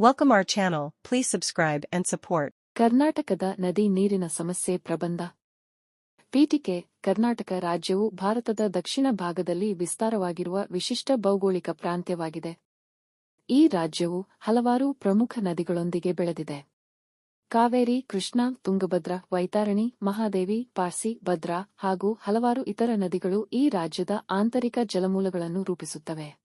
Welcome our channel, please subscribe and support. ಕರ್ನಾಟಕದ ನದಿ ನೀರಿನ ಸಮಸ್ಯೆ ಪ್ರಬಂಧ. ಪೀಠಿಕೆ ಕರ್ನಾಟಕ ರಾಜ್ಯವು ಭಾರತದ ದಕ್ಷಿಣ ಭಾಗದಲ್ಲಿ ವಿಸ್ತಾರವಾಗಿರುವ ವಿಶಿಷ್ಟ ಭೌಗೋಳಿಕ ಪ್ರಾಂತ್ಯವಾಗಿದೆ. ಈ ರಾಜ್ಯವು ಹಲವಾರು ಪ್ರಮುಖ ನದಿಗಳೊಂದಿಗೆ ಬೆಳೆದಿದೆ. ಕಾವೇರಿ ಕೃಷ್ಣ ತುಂಗಭದ್ರ ವೈತಾರಣಿ ಮಹಾದೇವಿ ಪಾರ್ಸಿ ಭದ್ರಾ ಹಾಗೂ ಹಲವಾರು ಇತರ ನದಿಗಳು ಈ ರಾಜ್ಯದ ಆಂತರಿಕ ಜಲಮೂಲಗಳನ್ನು ರೂಪಿಸುತ್ತವೆ.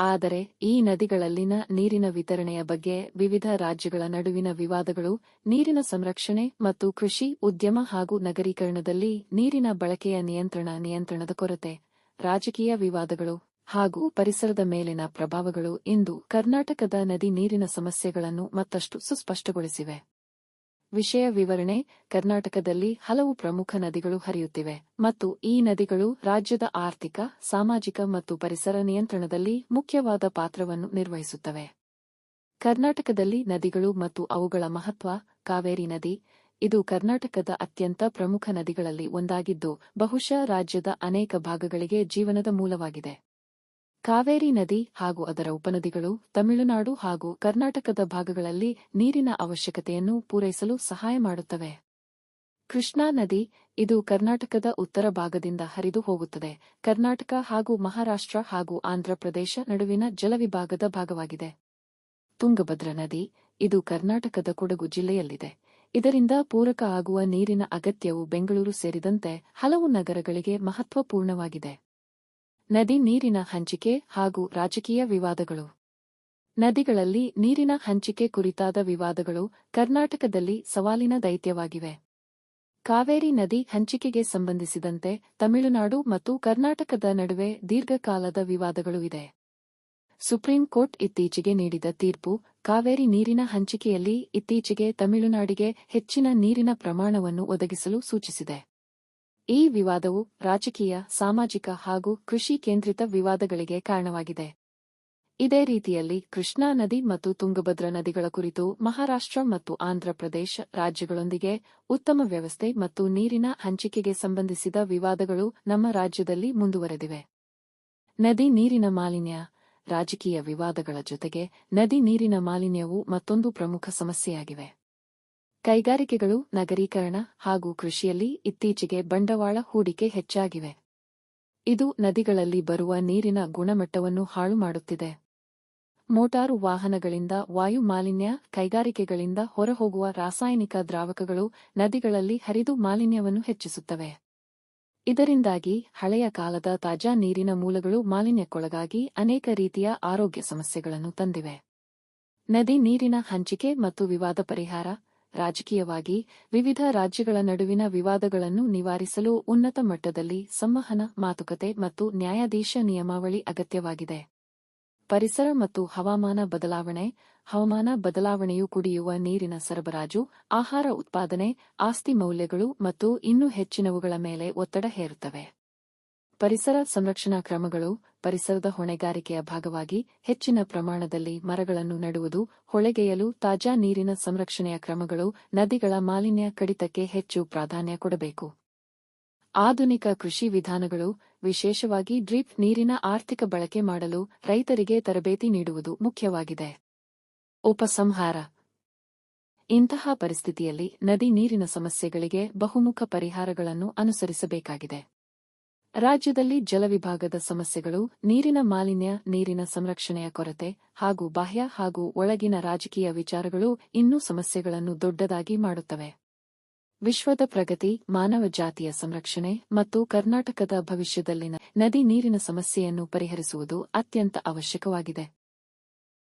ಆದರೆ ಈ ನದಿಗಳಲ್ಲಿನ ನೀರಿನ ವಿತರಣೆಯ ಬಗ್ಗೆ ವಿವಿಧ ರಾಜ್ಯಗಳ ನಡುವಿನ ವಿವಾದಗಳು, ನೀರಿನ ಸಂರಕ್ಷಣೆ ಮತ್ತು ಕೃಷಿ, ಉದ್ಯಮ ಹಾಗೂ ನಗರೀಕರಣದಲ್ಲಿ ನೀರಿನ ಬಳಕೆಯ ನಿಯಂತ್ರಣ, ನಿಯಂತ್ರಣದ ಕೊರತೆ, ರಾಜಕೀಯ ವಿವಾದಗಳು ಹಾಗೂ ಪರಿಸರದ ಮೇಲಿನ ಪ್ರಭಾವಗಳು ಇಂದು ಕರ್ನಾಟಕದ ನದಿ ನೀರಿನ ಸಮಸ್ಯೆಗಳನ್ನು ಮತ್ತಷ್ಟು ಸುಸ್ಪಷ್ಟಗೊಳಿಸಿವೆ. ವಿಷಯ ವಿವರಣೆ ಕರ್ನಾಟಕದಲ್ಲಿ ಹಲವು ಪ್ರಮುಖ ನದಿಗಳು ಹರಿಯುತ್ತಿವೆ ಮತ್ತು ಈ ನದಿಗಳು ರಾಜ್ಯದ ಆರ್ಥಿಕ, ಸಾಮಾಜಿಕ ಮತ್ತು ಪರಿಸರ ನಿಯಂತ್ರಣದಲ್ಲಿ ಮುಖ್ಯವಾದ ಪಾತ್ರವನ್ನು ನಿರ್ವಹಿಸುತ್ತವೆ. ಕರ್ನಾಟಕದಲ್ಲಿ ನದಿಗಳು ಮತ್ತು ಅವುಗಳ ಮಹತ್ವ, ಕಾವೇರಿ ನದಿ, ಇದು ಕರ್ನಾಟಕದ ಅತ್ಯಂತ ಪ್ರಮುಖ ನದಿಗಳಲ್ಲಿ ಒಂದಾಗಿದ್ದು, ಬಹುಶಃ ರಾಜ್ಯದ ಅನೇಕ ಭಾಗಗಳಿಗೆ ಜೀವನದ ಮೂಲವಾಗಿದೆ. ಕಾವೇರಿ ನದಿ ಹಾಗೂ ಅದರ ಉಪನದಿಗಳು, ತಮಿಳುನಾಡು ಹಾಗೂ ಕರ್ನಾಟಕದ ಭಾಗಗಳಲ್ಲಿ ನೀರಿನ ಅವಶ್ಯಕತೆಯನ್ನು ಪೂರೈಸಲು ಸಹಾಯ ಮಾಡುತ್ತವೆ. ಕೃಷ್ಣಾ ನದಿ ಇದು ಕರ್ನಾಟಕದ ಉತ್ತರ ಭಾಗದಿಂದ ಹರಿದು ಹೋಗುತ್ತದೆ. ಕರ್ನಾಟಕ ಹಾಗೂ ಮಹಾರಾಷ್ಟ್ರ ಹಾಗೂ ಆಂಧ್ರಪ್ರದೇಶ ನಡುವಿನ ಜಲವಿಭಾಗದ ಭಾಗವಾಗಿದೆ. ತುಂಗಭದ್ರಾ ನದಿ ಇದು ಕರ್ನಾಟಕದ ಕೊಡಗು ಜಿಲ್ಲೆಯಲ್ಲಿದೆ. ಇದರಿಂದ ಪೂರಕ ಆಗುವ ನೀರಿನ ಅಗತ್ಯವು ಬೆಂಗಳೂರು ಸೇರಿದಂತೆ ಹಲವು ನಗರಗಳಿಗೆ ಮಹತ್ವಪೂರ್ಣವಾಗಿದೆ. ನದಿ ನೀರಿನ ಹಂಚಿಕೆ ಹಾಗೂ ರಾಜಕೀಯ ವಿವಾದಗಳು. ನದಿಗಳಲ್ಲಿ ನೀರಿನ ಹಂಚಿಕೆ ಕುರಿತಾದ ವಿವಾದಗಳು ಕರ್ನಾಟಕದಲ್ಲಿ ಸವಾಲಿನ ದೈತ್ಯವಾಗಿವೆ. ಕಾವೇರಿ ನದಿ ಹಂಚಿಕೆಗೆ ಸಂಬಂಧಿಸಿದಂತೆ ತಮಿಳುನಾಡು ಮತ್ತು ಕರ್ನಾಟಕದ ನಡುವೆ ದೀರ್ಘಕಾಲದ ವಿವಾದಗಳು ಇದೆ. ಸುಪ್ರೀಂ ಕೋರ್ಟ್ ಇತ್ತೀಚೆಗೆ ನೀಡಿದ ತೀರ್ಪು ಕಾವೇರಿ ನೀರಿನ ಹಂಚಿಕೆಯಲ್ಲಿ ಇತ್ತೀಚೆಗೆ ತಮಿಳುನಾಡಿಗೆ ಹೆಚ್ಚಿನ ನೀರಿನ ಪ್ರಮಾಣವನ್ನು ಒದಗಿಸಲು ಸೂಚಿಸಿದೆ. ಈ ವಿವಾದವು ರಾಜಕೀಯ, ಸಾಮಾಜಿಕ ಹಾಗೂ ಕೃಷಿ ಕೇಂದ್ರಿತ ವಿವಾದಗಳಿಗೆ ಕಾರಣವಾಗಿದೆ. ಇದೇ ರೀತಿಯಲ್ಲಿ ಕೃಷ್ಣಾ ನದಿ ಮತ್ತು ತುಂಗಭದ್ರಾ ನದಿಗಳ ಕುರಿತು ಮಹಾರಾಷ್ಟ್ರ ಮತ್ತು ಆಂಧ್ರಪ್ರದೇಶ ರಾಜ್ಯಗಳೊಂದಿಗೆ ಉತ್ತಮ ವ್ಯವಸ್ಥೆ ಮತ್ತು ನೀರಿನ ಹಂಚಿಕೆಗೆ ಸಂಬಂಧಿಸಿದ ವಿವಾದಗಳು ನಮ್ಮ ರಾಜ್ಯದಲ್ಲಿ ಮುಂದುವರೆದಿವೆ. ನದಿ ನೀರಿನ ಮಾಲಿನ್ಯ, ರಾಜಕೀಯ ವಿವಾದಗಳ ಜೊತೆಗೆ ನದಿ ನೀರಿನ ಮಾಲಿನ್ಯವು ಮತ್ತೊಂದು ಪ್ರಮುಖ ಸಮಸ್ಯೆಯಾಗಿವೆ. ಕೈಗಾರಿಕೆಗಳು, ನಗರೀಕರಣ ಹಾಗೂ ಕೃಷಿಯಲ್ಲಿ ಇತ್ತೀಚೆಗೆ ಬಂಡವಾಳ ಹೂಡಿಕೆ ಹೆಚ್ಚಾಗಿವೆ. ಇದು ನದಿಗಳಲ್ಲಿ ಬರುವ ನೀರಿನ ಗುಣಮಟ್ಟವನ್ನು ಹಾಳು ಮಾಡುತ್ತಿದೆ. ಮೋಟಾರು ವಾಹನಗಳಿಂದ ವಾಯು ಮಾಲಿನ್ಯ, ಕೈಗಾರಿಕೆಗಳಿಂದ ಹೊರಹೋಗುವ ರಾಸಾಯನಿಕ ದ್ರಾವಕಗಳು ನದಿಗಳಲ್ಲಿ ಹರಿದು ಮಾಲಿನ್ಯವನ್ನು ಹೆಚ್ಚಿಸುತ್ತವೆ. ಇದರಿಂದಾಗಿ ಹಳೆಯ ಕಾಲದ ತಾಜಾ ನೀರಿನ ಮೂಲಗಳು ಮಾಲಿನ್ಯಕ್ಕೊಳಗಾಗಿ ಅನೇಕ ರೀತಿಯ ಆರೋಗ್ಯ ಸಮಸ್ಯೆಗಳನ್ನು ತಂದಿವೆ. ನದಿ ನೀರಿನ ಹಂಚಿಕೆ ಮತ್ತು ವಿವಾದ ಪರಿಹಾರ ರಾಜಕೀಯವಾಗಿ ವಿವಿಧ ರಾಜ್ಯಗಳ ನಡುವಿನ ವಿವಾದಗಳನ್ನು ನಿವಾರಿಸಲು ಉನ್ನತ ಮಟ್ಟದಲ್ಲಿ ಸಂವಹನ, ಮಾತುಕತೆ ಮತ್ತು ನ್ಯಾಯಾಧೀಶ ನಿಯಮಾವಳಿ ಅಗತ್ಯವಾಗಿದೆ. ಪರಿಸರ ಮತ್ತು ಹವಾಮಾನ ಬದಲಾವಣೆ, ಹವಾಮಾನ ಬದಲಾವಣೆಯು ಕುಡಿಯುವ ನೀರಿನ ಸರಬರಾಜು, ಆಹಾರ ಉತ್ಪಾದನೆ, ಆಸ್ತಿ ಮೌಲ್ಯಗಳು ಮತ್ತು ಇನ್ನೂ ಹೆಚ್ಚಿನವುಗಳ ಮೇಲೆ ಒತ್ತಡ ಹೇರುತ್ತವೆ. ಪರಿಸರ ಸಂರಕ್ಷಣಾ ಕ್ರಮಗಳು ಪರಿಸರದ ಹೊಣೆಗಾರಿಕೆಯ ಭಾಗವಾಗಿ ಹೆಚ್ಚಿನ ಪ್ರಮಾಣದಲ್ಲಿ ಮರಗಳನ್ನು ನೆಡುವುದು, ಹೊಳೆಗೆಯಲು ತಾಜಾ ನೀರಿನ ಸಂರಕ್ಷಣೆಯ ಕ್ರಮಗಳು ನದಿಗಳ ಮಾಲಿನ್ಯ ಕಡಿತಕ್ಕೆ ಹೆಚ್ಚು ಪ್ರಾಧಾನ್ಯ ಕೊಡಬೇಕು. ಆಧುನಿಕ ಕೃಷಿ ವಿಧಾನಗಳು ವಿಶೇಷವಾಗಿ ಡ್ರಿಪ್ ನೀರಿನ ಆರ್ಥಿಕ ಬಳಕೆ ಮಾಡಲು ರೈತರಿಗೆ ತರಬೇತಿ ನೀಡುವುದು ಮುಖ್ಯವಾಗಿದೆ. ಉಪಸಂಹಾರ. ಇಂತಹ ಪರಿಸ್ಥಿತಿಯಲ್ಲಿ ನದಿ ನೀರಿನ ಸಮಸ್ಯೆಗಳಿಗೆ ಬಹುಮುಖ ಪರಿಹಾರಗಳನ್ನು ಅನುಸರಿಸಬೇಕಾಗಿದೆ. ರಾಜ್ಯದಲ್ಲಿ ಜಲವಿಭಾಗದ ಸಮಸ್ಯೆಗಳು, ನೀರಿನ ಮಾಲಿನ್ಯ, ನೀರಿನ ಸಂರಕ್ಷಣೆಯ ಕೊರತೆ ಹಾಗೂ ಬಾಹ್ಯ ಹಾಗೂ ಒಳಗಿನ ರಾಜಕೀಯ ವಿಚಾರಗಳು ಇನ್ನೂ ಸಮಸ್ಯೆಗಳನ್ನು ದೊಡ್ಡದಾಗಿ ಮಾಡುತ್ತವೆ. ವಿಶ್ವದ ಪ್ರಗತಿ, ಮಾನವ ಜಾತಿಯ ಸಂರಕ್ಷಣೆ ಮತ್ತು ಕರ್ನಾಟಕದ ಭವಿಷ್ಯದಲ್ಲಿನ ನದಿ ನೀರಿನ ಸಮಸ್ಯೆಯನ್ನು ಪರಿಹರಿಸುವುದು ಅತ್ಯಂತ ಅವಶ್ಯಕವಾಗಿದೆ.